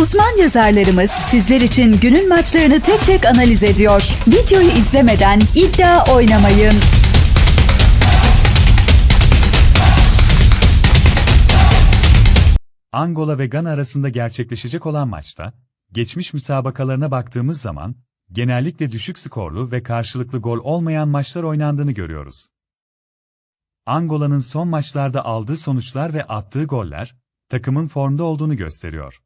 Uzman yazarlarımız sizler için günün maçlarını tek tek analiz ediyor. Videoyu izlemeden iddia oynamayın. Angola ve Gana arasında gerçekleşecek olan maçta, geçmiş müsabakalarına baktığımız zaman, genellikle düşük skorlu ve karşılıklı gol olmayan maçlar oynandığını görüyoruz. Angola'nın son maçlarda aldığı sonuçlar ve attığı goller, takımın formda olduğunu gösteriyor.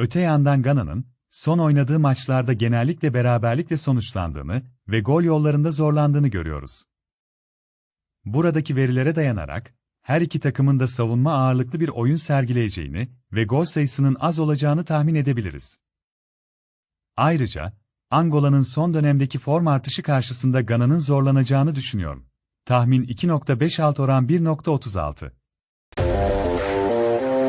Öte yandan Gana'nın, son oynadığı maçlarda genellikle beraberlikle sonuçlandığını ve gol yollarında zorlandığını görüyoruz. Buradaki verilere dayanarak, her iki takımın da savunma ağırlıklı bir oyun sergileyeceğini ve gol sayısının az olacağını tahmin edebiliriz. Ayrıca, Angola'nın son dönemdeki form artışı karşısında Gana'nın zorlanacağını düşünüyorum. Tahmin 2.56 oran 1.36.